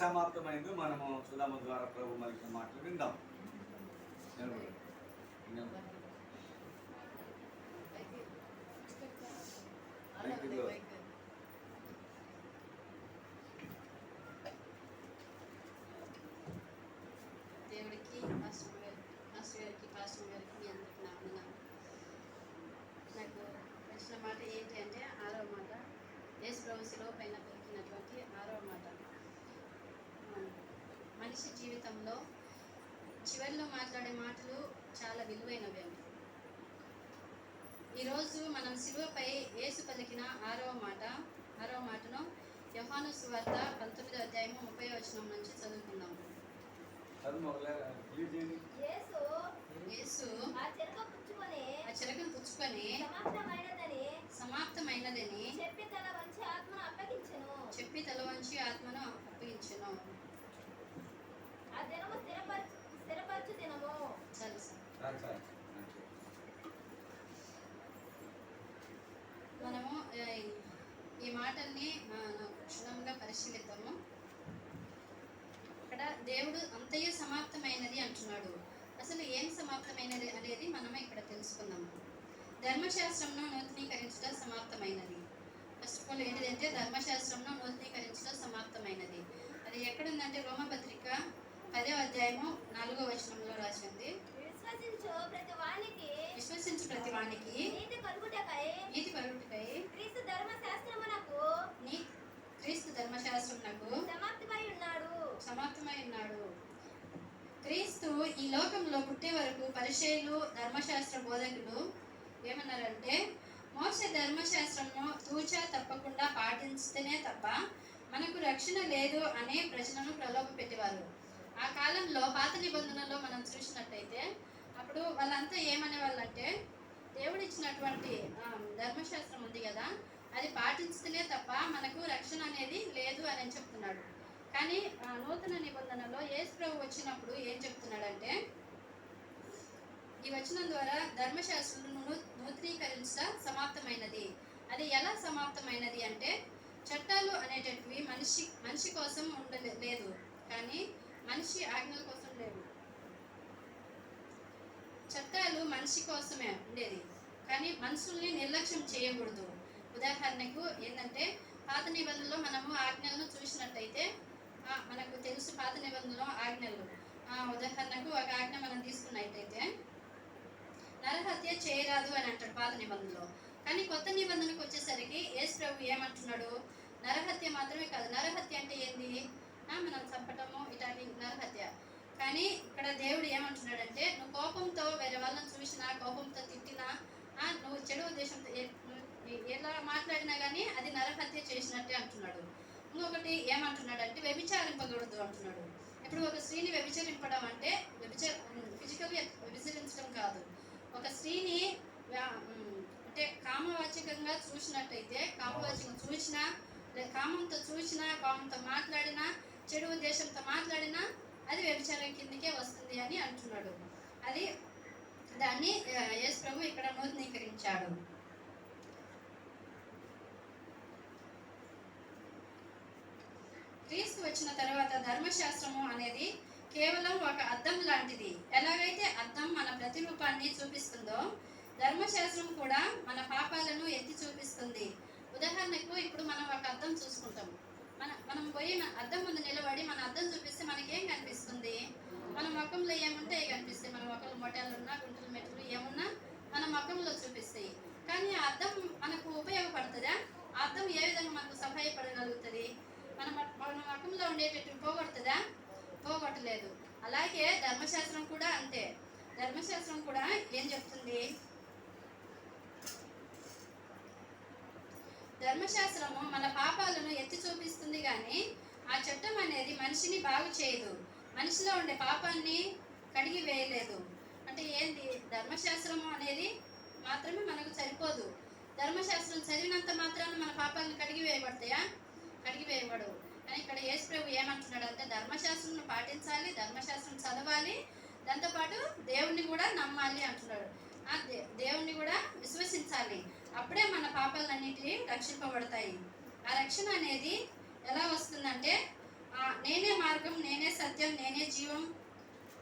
సమాప్తమైంది మనము సుధామ ద్వారా ప్రభు మలికిన మాటలు విందాం. దేవుడికి పాస్టర్ గారి పాస్టర్ గారికి పాస్టర్ గారికి మీ అందరికి నా వందనాలు. నాకు వచ్చిన మాట ఏంటి అంటే ఆరో మాట దేశ ప్రభు శిలువ పైన పలికినటువంటి ఆరో మాట. మనిషి జీవితంలో చివరిలో మాట్లాడే మాటలు చాలా విలువైనవి అవి. ఈరోజు మనం శిలువపై యేసు పలికిన ఆరవ మాట ఆరవ మాటను యోహాను సువార్త పంతొమ్మిదో అధ్యాయము ముప్పై వచనం నుంచి చదువుకుందాం. అది మొదలే లీడ్ చేయండి. యేసు యేసు ఆ చెరక పుచ్చుకొని ఆ చిరకను పుచ్చుకొని సమాప్తమైనదని సమాప్తమైనదని చెప్పి తన వంచి ఆత్మను అప్పగించెను. చెప్పి తల వంచి ఆత్మను అప్పగించెను. దినము స్థిరపరచు స్థిరపరచు దినము. మనము ఈ మాటల్ని ఆ, క్షుణ్ణంగా పరిశీలిద్దాము. ఇక్కడ దేవుడు అంతయు సమాప్తమైనది అంటున్నాడు. అసలు ఏం సమాప్తమైనది అనేది మనం ఇక్కడ తెలుసుకుందాము ధర్మశాస్త్రంను నూతనీకరించడం సమాప్తమైనది. ఫస్ట్ ఆఫ్ ఆల్ ఏంటిదంటే ధర్మశాస్త్రంను నూతనీకరించడం సమాప్తమైనది అది ఎక్కడుందంటే రోమపత్రిక పదో అధ్యాయము నాలుగో వచనంలో రాసింది విశ్వసించు ప్రతి వానికి. విశ్వసించు ప్రతి వానికి. నీతి కలుగుటకై నీతి పరుటకై క్రీస్తు ధర్మశాస్త్రమునకు. నీ క్రీస్తు ధర్మశాస్త్రమునకు సమాప్తిపై ఉన్నాడు. సమాప్తమై ఉన్నాడు. క్రీస్తు ఈ లోకంలో పుట్టే వరకు పరిచయులు ధర్మశాస్త్ర బోధకులు ఏమన్నారంటే మోస ధర్మశాస్త్రంను తూచా తప్పకుండా పాటించితేనే తప్ప మనకు రక్షణ లేదు అనే ప్రజలను ప్రలోభ పెట్టేవారు ఆ కాలంలో పాత నిబంధనలో మనం చూసినట్టయితే అప్పుడు వాళ్ళంతా ఏమనే వాళ్ళంటే దేవుడు ఇచ్చినటువంటి ధర్మశాస్త్రం ఉంది కదా అది పాటించితేనే తప్ప మనకు రక్షణ అనేది లేదు అని చెప్తున్నాడు. కానీ నూతన నిబంధనలో యేసు ప్రభు వచ్చినప్పుడు ఏం చెప్తున్నాడంటే ఈ వచనం ద్వారా ధర్మశాస్త్రం నూతనీకరించడం సమాప్తమైనది. అది ఎలా సమాప్తమైనది అంటే చట్టాలు అనేటటువంటివి మనిషి మనిషి కోసం ఉండలే లేదు. కానీ మనిషి ఆజ్ఞల కోసం లేవు. చట్టాలు మనిషి కోసమే ఉండేది. కానీ మనుషుల్ని నిర్లక్ష్యం చేయకూడదు. ఉదాహరణకు ఏంటంటే పాత నిబంధనలో మనము ఆజ్ఞలను చూసినట్టయితే మనకు తెలుసు పాత నిబంధనలో ఆజ్ఞలు. ఆ, ఉదాహరణకు ఒక ఆజ్ఞ మనం తీసుకున్నట్టయితే నరహత్య చేయరాదు అని అంటాడు పాత నిబంధనలో. కానీ కొత్త నిబంధనకు వచ్చేసరికి యేసు ప్రభు ఏమంటున్నాడు? నరహత్య మాత్రమే కాదు నరహత్య అంటే ఏంది? మనం చంపటము ఇటాని నరహత్య. కానీ ఇక్కడ దేవుడు ఏమంటున్నాడంటే నా కోపంతో తిట్టినా నువ్వు చెడు ఉద్దేశంతో ఎలా మాట్లాడినా కానీ అది నరహత్య చేసినట్టే అంటున్నాడు. ఇంకొకటి ఏమంటున్నాడంటే వ్యభిచారింపకూడదు అంటున్నాడు. ఇప్పుడు ఒక స్త్రీని వ్యభిచరింపడం అంటే వ్యభిచ ఫిజికల్గా వ్యభిచరించడం కాదు. ఒక స్త్రీని అంటే కామవాచకంగా చూసినట్టయితే కామవాచకం చూసినా లేదా కామంతో చూసినా కామంతో మాట్లాడినా చెడు ఉద్దేశంతో మాట్లాడినా అది వ్యభిచారం కిందకే వస్తుంది అని అంటున్నాడు. అది దాన్ని ఆ, యేసు ప్రభు ఇక్కడ నూతనీకరించాడు. క్రీస్తు వచ్చిన తర్వాత ధర్మశాస్త్రము అనేది కేవలం ఒక అద్దం లాంటిది. ఎలాగైతే అద్దం మన ప్రతిరూపాన్ని చూపిస్తుందో ధర్మశాస్త్రం కూడా మన పాపాలను ఎత్తి చూపిస్తుంది. ఉదాహరణకు ఇప్పుడు మనం ఒక అద్దం చూసుకుంటాం. మన మనం పోయి మన అద్దం ముందు నిలబడి మన అద్దం చూపిస్తే మనకేం కనిపిస్తుంది? మన ముఖంలో ఏముంటే కనిపిస్తాయి. మన ముఖంలో మొటాలు ఉన్నా గుంటలు మెట్లు ఏమున్నా మన ముఖంలో చూపిస్తాయి. కానీ ఆ మనకు ఉపయోగపడుతుందా? అర్థం ఏ విధంగా మనకు సహాయపడగలుగుతుంది? మన మన ముఖంలో ఉండేటట్టు పోగొడుతుందా? పోగొట్టలేదు. అలాగే ధర్మశాస్త్రం కూడా అంతే. ధర్మశాస్త్రం కూడా ఏం చెప్తుంది? ధర్మశాస్త్రము మన పాపాలను ఎత్తి చూపిస్తుంది కానీ ఆ చట్టం అనేది మనిషిని బాగు చేయదు. మనిషిలో ఉండే పాపాన్ని కడిగి వేయలేదు. అంటే ఏంది ధర్మశాస్త్రము అనేది మాత్రమే మనకు సరిపోదు. ధర్మశాస్త్రం చదివినంత మాత్రాన మన పాపాలను కడిగి వేయబడతాయా? కడిగి వేయబడవు. కానీ ఇక్కడ యేసు ప్రభు ఏమంటున్నాడు అంటే ధర్మశాస్త్రం పాటించాలి ధర్మశాస్త్రం చదవాలి దాంతోపాటు దేవుణ్ణి కూడా నమ్మాలి అంటున్నాడు. ఆ దే దేవుణ్ణి కూడా విశ్వసించాలి. అప్పుడే మన పాపాలన్నిటినీ రక్షింపబడతాయి. ఆ రక్షణ అనేది ఎలా వస్తుందంటే నేనే మార్గం నేనే సత్యం నేనే జీవం.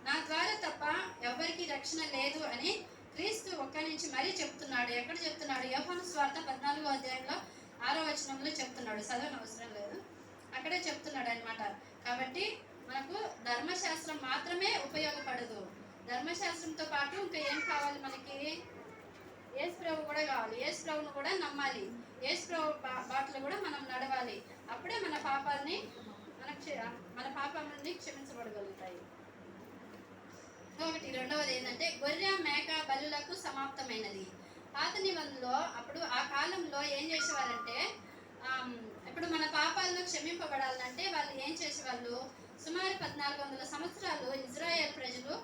నా ద్వారా తప్ప ఎవ్వరికీ రక్షణ లేదు అని క్రీస్తు ఒక్క నుంచి మరీ చెప్తున్నాడు. ఎక్కడ చెప్తున్నాడు? యోహాను స్వార్థ పద్నాలుగో అధ్యాయంలో ఆరో వచనంలో చెప్తున్నాడు. చదవని అవసరం లేదు. అక్కడే చెప్తున్నాడు అనమాట కాబట్టి మనకు ధర్మశాస్త్రం మాత్రమే ఉపయోగపడదు. ధర్మశాస్త్రంతో పాటు ఇంకా ఏం కావాలి మనకి? ఏసు ప్రభు కూడా కావాలి. ఏసు ప్రభుని కూడా నమ్మాలి. ఏసు ప్రభు బాటలు కూడా మనం నడవాలి. అప్పుడే మన పాపాలని మన క్ష- మన పాపాలన్నీ క్షమించబడగలుగుతాయి. ఒకటి రెండవది ఏంటంటే గొర్రె మేక బలులకు సమాప్తమైనది. పాత నిబంధనలో అప్పుడు ఆ కాలంలో ఏం చేసేవారంటే ఇప్పుడు మన పాపాలను క్షమింపబడాలంటే వాళ్ళు ఏం చేసేవాళ్ళు? సుమారు పద్నాలుగు వందల సంవత్సరాలు ఇజ్రాయెల్ ప్రజలు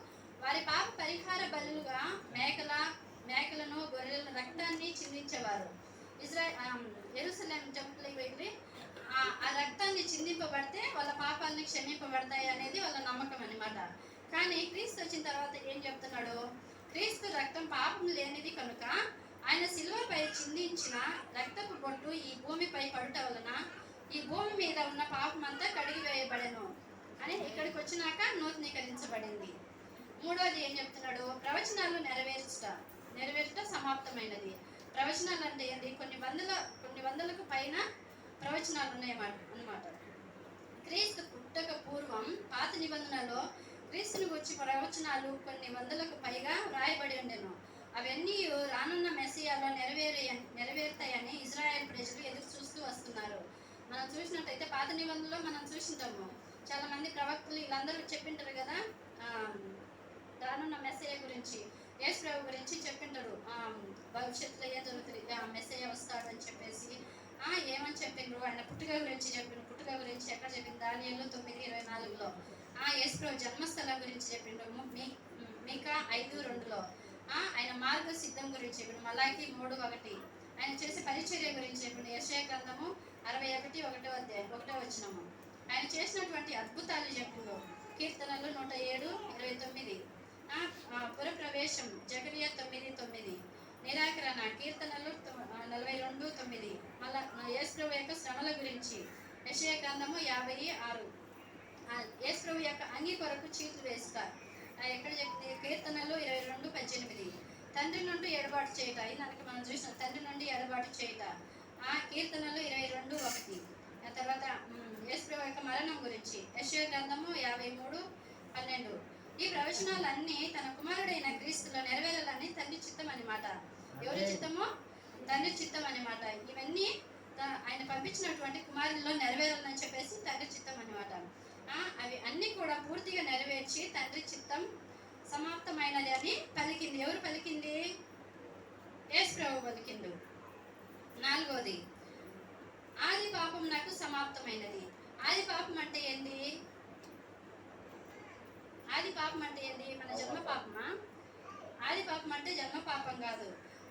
వారి పాప పరిహార బలులుగా మేకల మేకలను గొర్రెల రక్తాన్ని చిందించేవారు. ఇజ్రాయల్ ఎరుసలేం టెంపుల్ వెళ్ళి ఆ రక్తాన్ని చిందింపబడితే వాళ్ళ పాపాలని క్షమింపబడతాయి అనేది వాళ్ళ నమ్మకం అన్నమాట. కానీ క్రీస్తు వచ్చిన తర్వాత ఏం చెప్తున్నాడు? క్రీస్తు రక్తం పాపం లేనిది కనుక ఆయన సిల్వపై చిందించిన రక్తపు బొట్టు ఈ భూమిపై పడుట వలన ఈ భూమి మీద ఉన్న పాపం అంతా కడిగి వేయబడెను అని ఇక్కడికి వచ్చినాక నూతనీకరించబడింది. మూడోది ఏం చెప్తున్నాడు? ప్రవచనాలు నెరవేర్చుట. నెరవేర్చుట సమాప్తమైనది. ప్రవచనాలు అంటే ఏంటి కొన్ని వందల కొన్ని వందలకు పైన ప్రవచనాలు ఉన్నాయన్నమాట అన్నమాట. క్రీస్తు పుట్టక పూర్వం పాత నిబంధనలో క్రీస్తుని గురించి ప్రవచనాలు కొన్ని వందలకు పైగా వ్రాయబడి ఉండెను. అవన్నీ రానున్న మెస్సియాలో నెరవేరే నెరవేరుతాయని ఇజ్రాయెల్ ప్రజలు ఎదురు చూస్తూ వస్తున్నారు. మనం చూసినట్టయితే పాత నిబంధనలో మనం చూసింటాము. చాలా మంది ప్రవక్తలు వీళ్ళందరూ చెప్పింటారు కదా రానున్న మెస్సయ్య గురించి యేసు ప్రభు గురించి చెప్పింటారు. భవిష్యత్తులో ఏ దొరుకుతుంది? ఆ, వస్తాడు అని చెప్పేసి ఏమని చెప్పిండ్రు ఆయన పుట్టుక గురించి చెప్పిండ్రు పుట్టుక గురించి ఎక్కడ చెప్పింది? దానిలో తొమ్మిది ఇరవై నాలుగులో. ఆ యేసుప్రభు జన్మస్థలం గురించి చెప్పిండ్రు. మీ మీకా ఐదు రెండులో. ఆ, ఆయన మార్గ సిద్ధం గురించి చెప్పిండు. మలాకి మూడు ఒకటి. ఆయన చేసే పరిచర్య గురించి చెప్పిండు. యశయ గ్రంథము అరవై ఒకటి ఒకటో అధ్యాయం ఒకటో వచ్చినము ఆయన చేసినటువంటి అద్భుతాలు చెప్పిండు. కీర్తనలు నూట ఏడు ఇరవై తొమ్మిది. పురప్రవేశం జగరియా తొమ్మిది తొమ్మిది. నిరాకరణ కీర్తనలు తొ- నలభై రెండు తొమ్మిది. మళ్ళా యేసుప్రభు యొక్క శ్రమల గురించి. యశయ గ్రంథము యాభై ఆరు. ఆ, యేసుప్రభు యొక్క అంగి కొరకు చీట్లు వేసుక ఎక్కడ చెప్తే కీర్తనలు ఇరవై రెండు పద్దెనిమిది. తండ్రి నుండి ఎడబాటు చేయట. ఇదానికి మనం చూసిన. తండ్రి నుండి ఎడబాటు చేయట. ఆ కీర్తనలు ఇరవై రెండు ఒకటి. ఆ తర్వాత మ్, యేసుప్రభు యొక్క మరణం గురించి. యశయ గ్రంథము యాభై మూడు పన్నెండు. ఈ ప్రవచనాలన్నీ తన కుమారుడైన క్రీస్తులో నెరవేరాలని తండ్రి చిత్తం అన్నమాట ఎవరి చిత్తము? తండ్రి చిత్తం అన్నమాట ఇవన్నీ ఆయన పంపించినటువంటి కుమారుల్లో నెరవేరాలని చెప్పేసి తండ్రి చిత్తం అన్నమాట ఆ, అవి అన్నీ కూడా పూర్తిగా నెరవేర్చి తండ్రి చిత్తం సమాప్తమైనది అని పలికింది. ఎవరు పలికింది? యేసు ప్రభు పలికిండు. నాలుగోది ఆది పాపం నాకు సమాప్తమైనది. ఆది పాపం అంటే ఏంది? ఆది పాపం అంటే ఏంది? మన జన్మ పాపమా? ఆది పాపం అంటే జన్మ పాపం కాదు.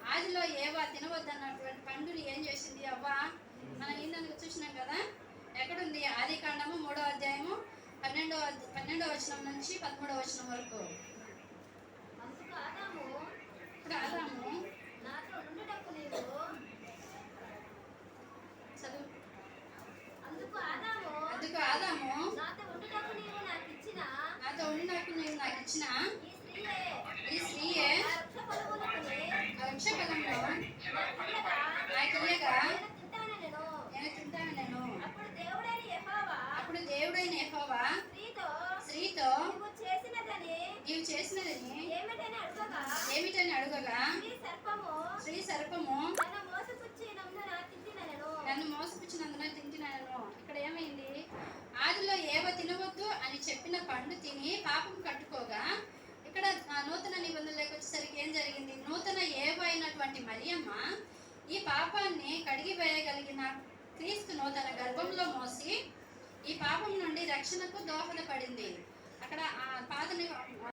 ఆదిలో ఏవా తినవద్దన్నటువంటి పండుని ఏం చేసింది? అవ్వా మనం ఇందాక చూసినాం కదా? ఎక్కడుంది? ఆది కాండము మూడో అధ్యాయము పన్నెండో అధ్య- పన్నెండో వచనం నుంచి పదమూడో వచనం వరకు. ఇప్పుడు ఆదాము నాతో ఉండుటకు నీవు చదువు అందుకు ఆదాము అందుకు ఆదాము నాతో ఉండుటకు నీవు నాకు ఇచ్చిన నాతో ఉండి నాకు నీవు నాకు ఇచ్చిన ఈ స్త్రీయే ఈ స్త్రీయే ఆ వృక్ష ఫలములకుని ఆ వృక్షఫలంలో నాకు నాకు ఇయ్యగా నేను తింటానెను. నేను తింటాను నేను అప్పుడు దేవుడైన యెహోవా స్త్రీతో నీవు చేసినదని ఏమిటని అడగగా? స్త్రీ సర్పము. నన్ను మోసపుచ్చినందున తింటున్నాను ఇక్కడ ఏమైంది? ఆదిలో ఏవ తినవద్దు అని చెప్పిన పండు తిని పాపం కట్టుకోగా ఇక్కడ ఆ నూతన నిబంధనలోకి వచ్చేసరికి నూతన ఏవైనటువంటి మరియమ్మ ఈ పాపాన్ని కడిగి వేయగలిగిన క్రీస్తును తన గర్భంలో మోసి ఈ పాపం నుండి రక్షణకు దోహదపడింది. అక్కడ ఆ పాత